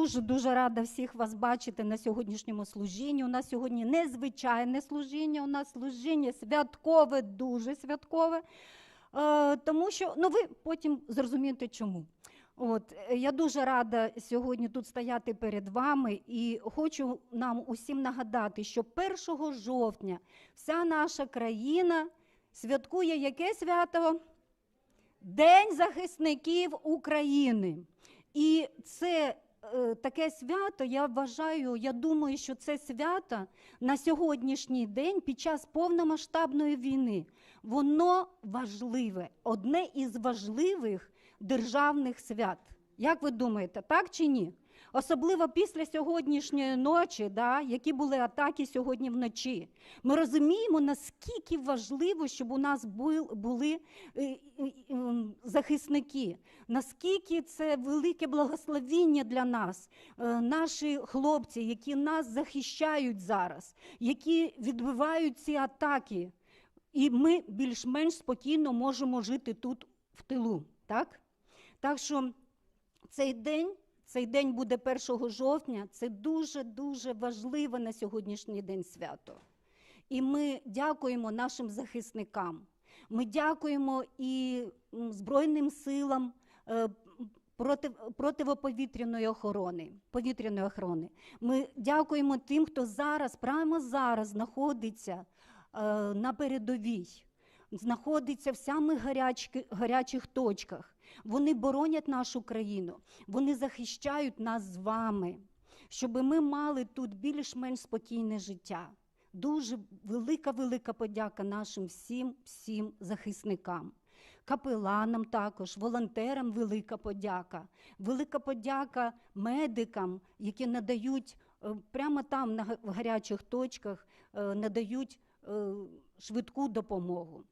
дуже дуже рада всіх вас бачити на сьогоднішньому служінні. У нас сьогодні незвичайне служіння, у нас служіння святкове, дуже святкове. Е, тому що ну ви потім зрозумієте, чому. От я дуже рада сьогодні тут стояти перед вами і хочу нам усім нагадати, що 1 жовтня вся наша країна святкує яке свято? День захисників України. І це таке свято, я вважаю, я думаю, що це свято на сьогоднішній день під час повномасштабної війни. Воно важливе, одне із важливих державних свят. Як ви думаєте, так чи ні? Особливо після сьогоднішньої ночі, да, які були атаки сьогодні вночі. Ми розуміємо, наскільки важливо, щоб у нас були е, захисники, наскільки це велике благословіння для нас, Е, наші хлопці, які нас захищають зараз, які відбивають ці атаки. І ми більш-менш спокійно можемо жити тут в тилу. Так, так що цей день. Цей день буде 1 жовтня. Це дуже-дуже важливе на сьогоднішній день свято. І ми дякуємо нашим захисникам. Ми дякуємо і Збройним силам е, проти, противоповітряної охорони, повітряної охорони. Ми дякуємо тим, хто зараз, прямо зараз знаходиться е, на передовій, знаходиться в самих гарячих, гарячих точках. Вони боронять нашу країну, вони захищають нас з вами, щоб ми мали тут більш-менш спокійне життя. Дуже велика, велика подяка нашим всім, всім захисникам. Капеланам також, волонтерам велика подяка. Велика подяка медикам, які надають е, прямо там, на гарячих точках, е, надають е, швидку допомогу.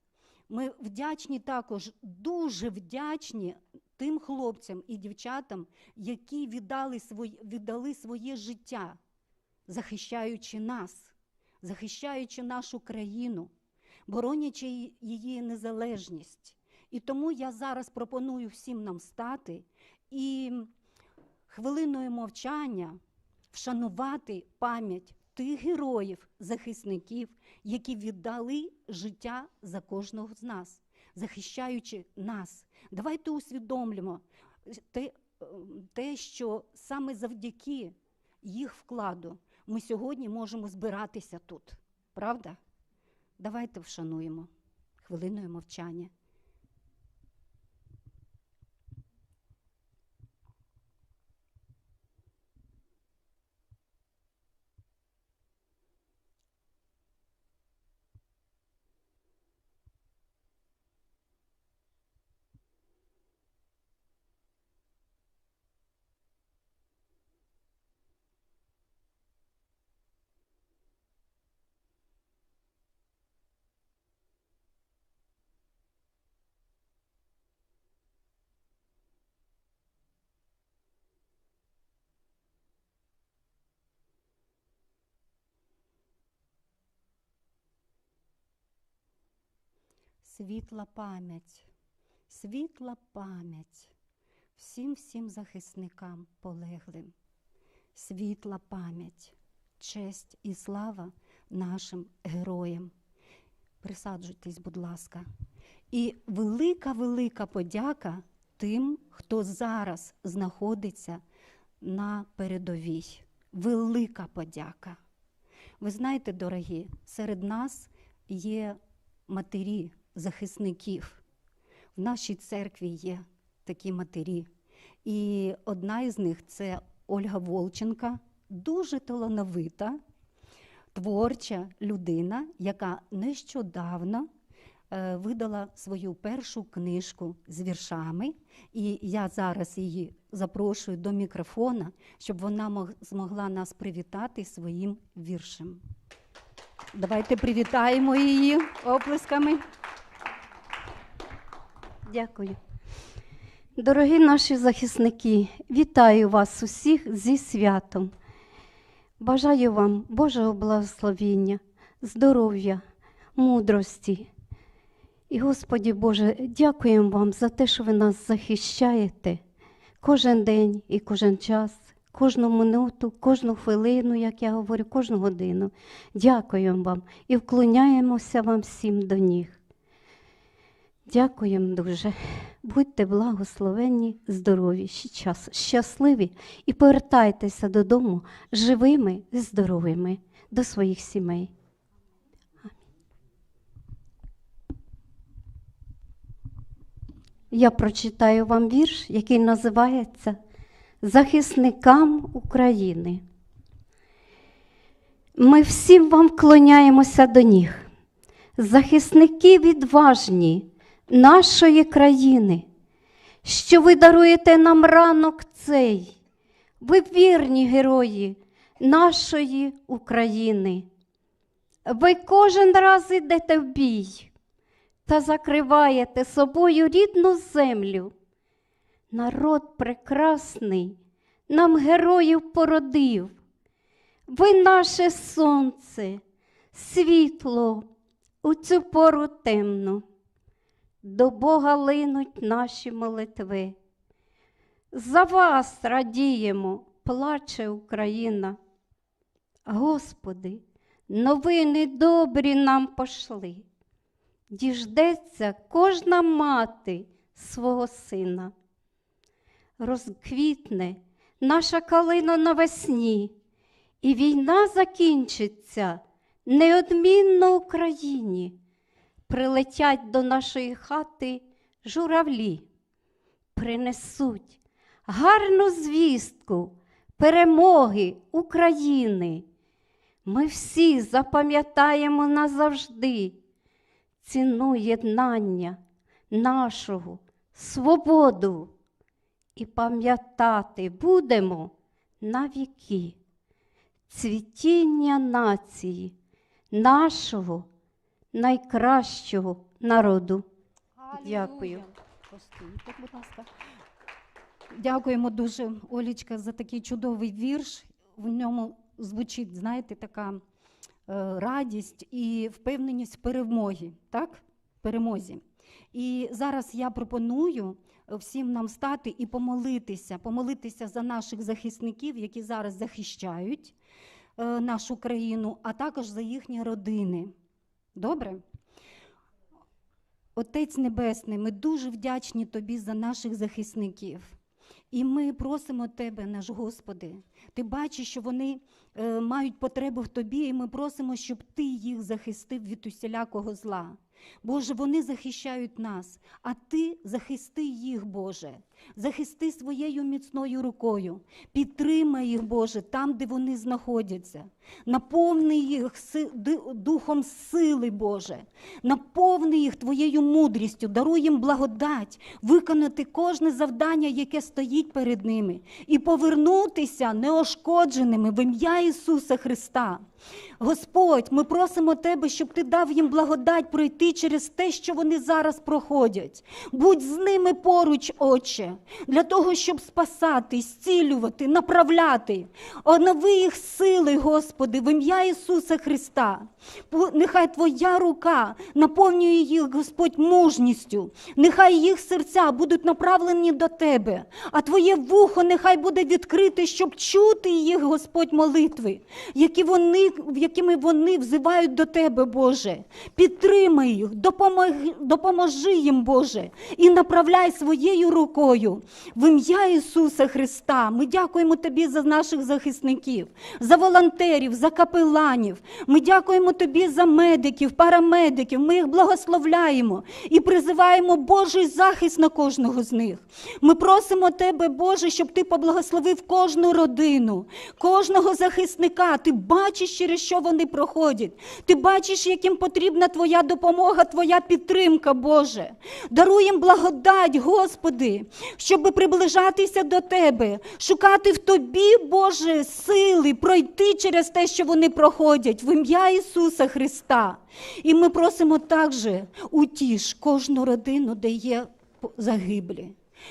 Ми вдячні також, дуже вдячні тим хлопцям і дівчатам, які віддали своє, віддали своє життя, захищаючи нас, захищаючи нашу країну, боронячи її незалежність. І тому я зараз пропоную всім нам стати і хвилиною мовчання вшанувати пам'ять тих героїв, захисників, які віддали життя за кожного з нас, захищаючи нас. Давайте усвідомлюємо те, е, те, що саме завдяки їх вкладу ми сьогодні можемо збиратися тут. Правда? Давайте вшануємо хвилиною мовчання. Світла пам'ять, світла пам'ять всім всім захисникам полеглим. Світла пам'ять, честь і слава нашим героям. Присаджуйтесь, будь ласка. І велика, велика подяка тим, хто зараз знаходиться на передовій. Велика подяка. Ви знаєте, дорогі, серед нас є матері захисників. В нашій церкві є такі матері. І одна із них це Ольга Волченка, дуже талановита, творча людина, яка нещодавно е, видала свою першу книжку з віршами. І я зараз її запрошую до мікрофона, щоб вона змогла нас привітати своїм віршем. Давайте привітаємо її оплесками. Дякую. Дорогі наші захисники, вітаю вас усіх зі святом. Бажаю вам Божого благословіння, здоров'я, мудрості. І, Господі Боже, дякуємо вам за те, що ви нас захищаєте кожен день і кожен час, кожну минуту, кожну хвилину, як я говорю, кожну годину. Дякуємо вам і вклоняємося вам всім до ніг. Дякуємо дуже. Будьте благословенні, здорові, щасливі і повертайтеся додому живими і здоровими до своїх сімей. Я прочитаю вам вірш, який називається Захисникам України. Ми всім вам вклоняємося до ніг. Захисники відважні нашої країни, що ви даруєте нам ранок цей. Ви вірні герої нашої України. Ви кожен раз йдете в бій та закриваєте собою рідну землю. Народ прекрасний нам героїв породив. Ви наше сонце, світло у цю пору темну. До Бога линуть наші молитви. За вас радіємо, плаче Україна. Господи, новини добрі нам пошли. Діждеться кожна мати свого сина. Розквітне наша калина навесні, і війна закінчиться неодмінно Україні. Прилетять до нашої хати журавлі, принесуть гарну звістку перемоги України. Ми всі запам'ятаємо назавжди ціну єднання нашого, свободу і пам'ятати будемо на віки цвітіння нації, нашого найкращого народу. Дякую. Постійте, будь ласка. Дякуємо дуже, Олічка, за такий чудовий вірш. В ньому звучить, знаєте, така е, радість і впевненість в перемоги, так? Перемозі. І зараз я пропоную всім нам стати і помолитися, помолитися за наших захисників, які зараз захищають е, нашу країну, а також за їхні родини. Добре? Отець Небесний, ми дуже вдячні Тобі за наших захисників. І ми просимо Тебе, наш Господи. Ти бачиш, що вони е, мають потребу в Тобі, і ми просимо, щоб Ти їх захистив від усілякого зла. Боже, вони захищають нас, а Ти захисти їх, Боже. Захисти своєю міцною рукою. Підтримай їх, Боже, там, де вони знаходяться. Наповни їх духом сили, Боже. Наповни їх Твоєю мудрістю, даруй їм благодать, виконати кожне завдання, яке стоїть перед ними, і повернутися неошкодженими в ім'я Ісуса Христа. Господь, ми просимо Тебе, щоб Ти дав їм благодать пройти через те, що вони зараз проходять. Будь з ними поруч, Отче, для того, щоб спасати, зцілювати, направляти. Онови їх сили, Господи, в ім'я Ісуса Христа. Нехай Твоя рука наповнює їх, Господь, мужністю. Нехай їх серця будуть направлені до Тебе, а Твоє вухо нехай буде відкрите, щоб чути їх, Господь, молитви, які вони, якими вони взивають до Тебе, Боже. Підтримай їх, допоможи їм, Боже, і направляй своєю рукою. В ім'я Ісуса Христа. Ми дякуємо Тобі за наших захисників, за волонтерів, за капеланів. Ми дякуємо Тобі за медиків, парамедиків. Ми їх благословляємо і призиваємо Божий захист на кожного з них. Ми просимо Тебе, Боже, щоб Ти поблагословив кожну родину, кожного захисника. Ти бачиш, через що вони проходять. Ти бачиш, яким потрібна Твоя допомога, Твоя підтримка, Боже. Даруй їм благодать, Господи, щоб приближатися до Тебе, шукати в Тобі, Боже, сили, пройти через те, що вони проходять, в ім'я Ісуса Христа. І ми просимо також утіш кожну родину, де є загиблі.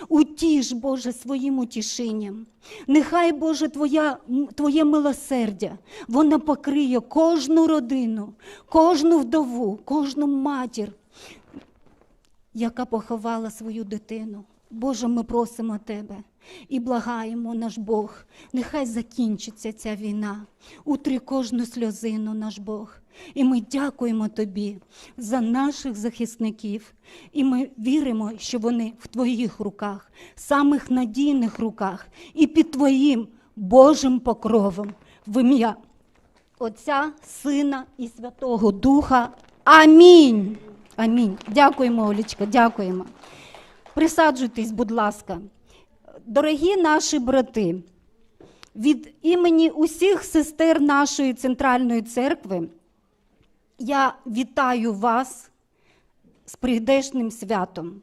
Утіш, Боже, своїм утішенням. Нехай, Боже, Твоя, Твоє милосердя, воно покриє кожну родину, кожну вдову, кожну матір, яка поховала свою дитину. Боже, ми просимо Тебе і благаємо, наш Бог, нехай закінчиться ця війна. Утри кожну сльозину, наш Бог. І ми дякуємо Тобі за наших захисників. І ми віримо, що вони в Твоїх руках, самих надійних руках, і під Твоїм Божим покровом в ім'я Отця, Сина і Святого Духа. Амінь. Амінь. Дякуємо, Олічка, дякуємо. Присаджуйтесь, будь ласка. Дорогі наші брати, від імені усіх сестер нашої центральної церкви я вітаю вас з прийдешним святом.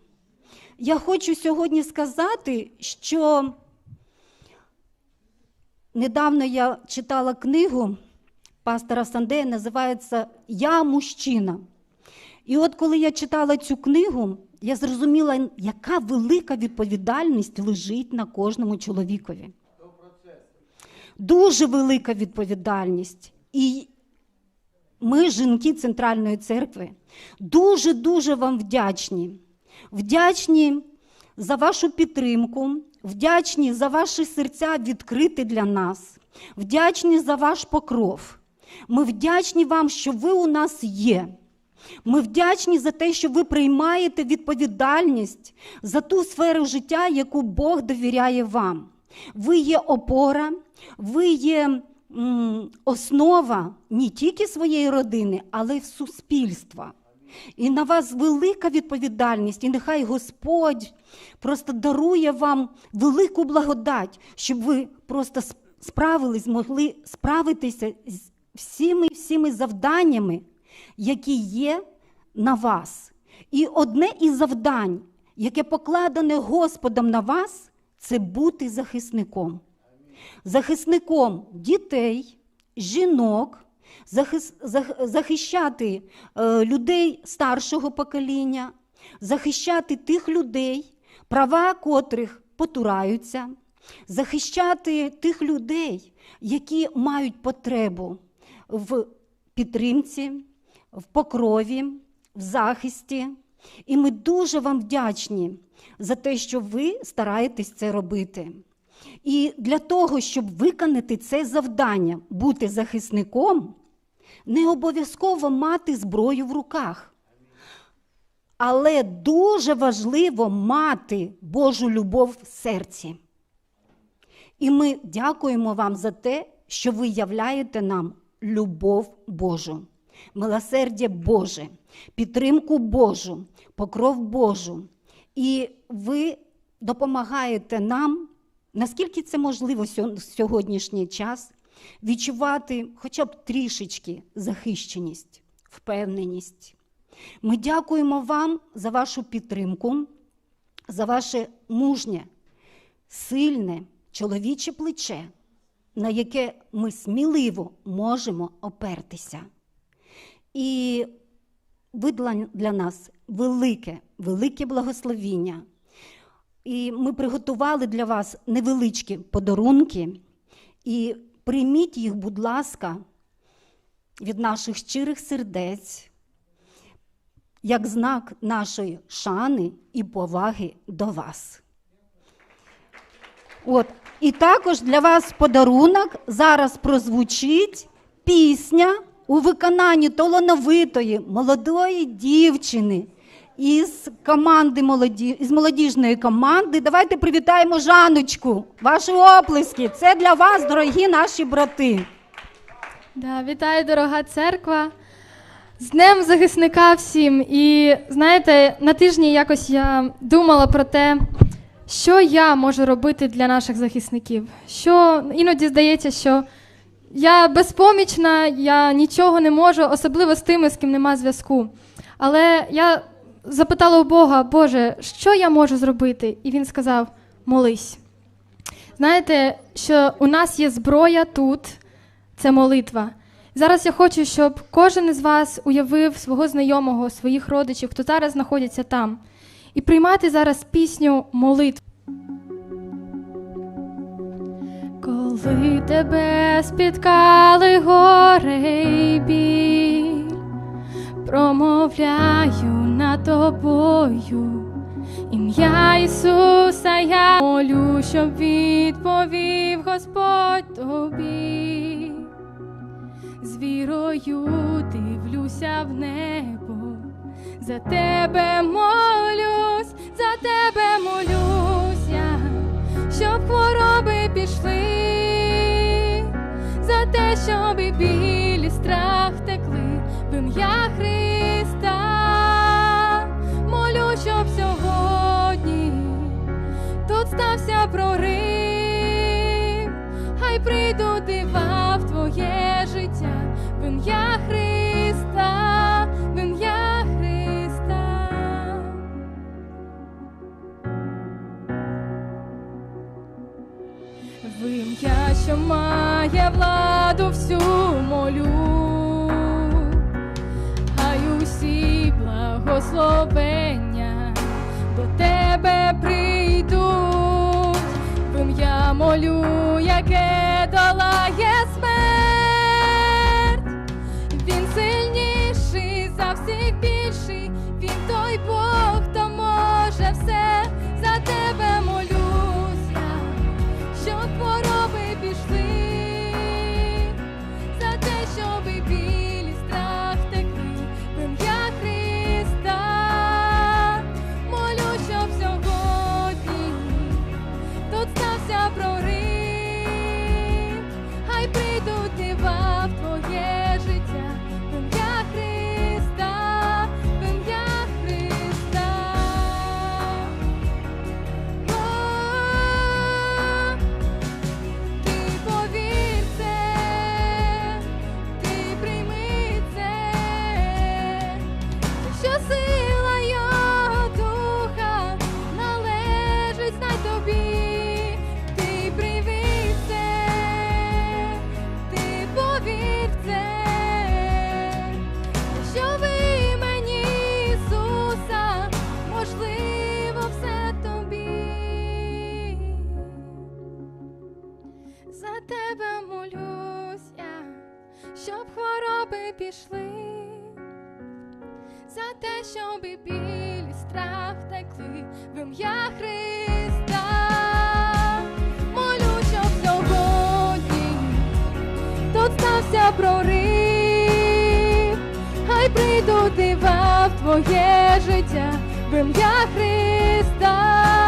Я хочу сьогодні сказати, що недавно я читала книгу пастора Сандея, називається Я мужчина. І от коли я читала цю книгу, я зрозуміла, яка велика відповідальність лежить на кожному чоловікові. Дуже велика відповідальність. І ми, жінки Центральної церкви, дуже-дуже вам вдячні. Вдячні за вашу підтримку, вдячні за ваші серця відкриті для нас, вдячні за ваш покров. Ми вдячні вам, що ви у нас є. Ми вдячні за те, що ви приймаєте відповідальність за ту сферу життя, яку Бог довіряє вам. Ви є опора, ви є основа не тільки своєї родини, але й суспільства. І на вас велика відповідальність, і нехай Господь просто дарує вам велику благодать, щоб ви просто справились, змогли справитися з всіми всіми завданнями, які є на вас. І одне із завдань, яке покладене Господом на вас, це бути захисником. Захисником дітей, жінок, захищати е, людей старшого покоління, захищати тих людей, права котрих потураються, захищати тих людей, які мають потребу в підтримці, в покрові, в захисті. І ми дуже вам вдячні за те, що ви стараєтесь це робити. І для того, щоб виконати це завдання, бути захисником, не обов'язково мати зброю в руках. Але дуже важливо мати Божу любов в серці. І ми дякуємо вам за те, що ви являєте нам любов Божу, милосердя Боже, підтримку Божу, покров Божу. І ви допомагаєте нам, наскільки це можливо в сьогоднішній час, відчувати хоча б трішечки захищеність, впевненість. Ми дякуємо вам за вашу підтримку, за ваше мужнє, сильне чоловіче плече, на яке ми сміливо можемо опертися. І ви для, нас велике, велике благословіння. І ми приготували для вас невеличкі подарунки. І прийміть їх, будь ласка, від наших щирих сердець, як знак нашої шани і поваги до вас. От. І також для вас подарунок зараз прозвучить пісня у виконанні талановитої молодої дівчини із команди молоді, із молодіжної команди. Давайте привітаємо Жаночку. Ваші оплески. Це для вас, дорогі наші брати. Да, вітаю, дорога церква. З Днем захисника всім. І знаєте, на тижні якось я думала про те, що я можу робити для наших захисників. Що іноді здається, що я безпомічна, я нічого не можу, особливо з тими, з ким нема зв'язку. Але я запитала у Бога, Боже, що я можу зробити? І він сказав: молись. Знаєте, що у нас є зброя тут, це молитва. Зараз я хочу, щоб кожен із вас уявив свого знайомого, своїх родичів, хто зараз знаходиться там, і приймати зараз пісню молитв. Коли тебе спіткали горе й біль, промовляю над тобою ім'я Ісуса я молю, щоб відповів Господь тобі. З вірою дивлюся в небо, за тебе молюсь, за тебе молюсь я, щоб хвороби пішли, те, щоб і білі страх текли в ім'я Христа. Молю, щоб сьогодні тут стався прорив, хай прийдуть дива в твоє життя, в ім'я Христа, в ім'я Христа. В ім'я, що має владу всю молю, хай усі благословення до тебе прийдуть, в ім'я молю, яке пішли, за те, щоб білі страх текли в ім'я Христа. Молю, щоб сьогодні тут стався прорив, хай прийдуть дива в твоє життя в ім'я Христа.